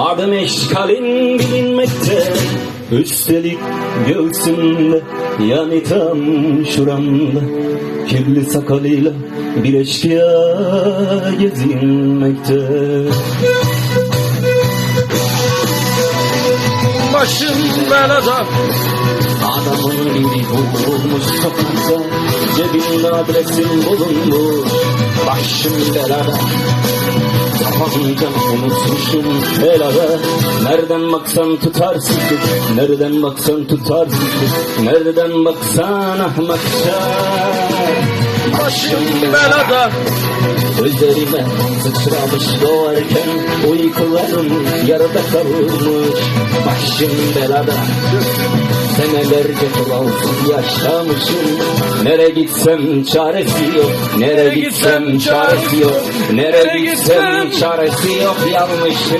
Adım eşkalin bilinmekte. Üstelik göğsümde yani tam şuramda. Kirli sakalıyla bir eşkıya gezinmekte. Başım belada. Adamın biri vurulmuş sokakta Cebinde adresin bulunmuş. Başım belada Tabancam unutmuşum belada Nereden baksan tutarsın Nereden baksan tutarsın Nereden baksan ahmakça Başım belada Gözlerime sıçramış doğarken Uykularım yarıda kalmış. Başım belada Senelerce kuralsız yaşamışım. Nere gitsem çaresi yok Nere gitsem çaresi yok Nere gitsem çaresi yok. Yanlışım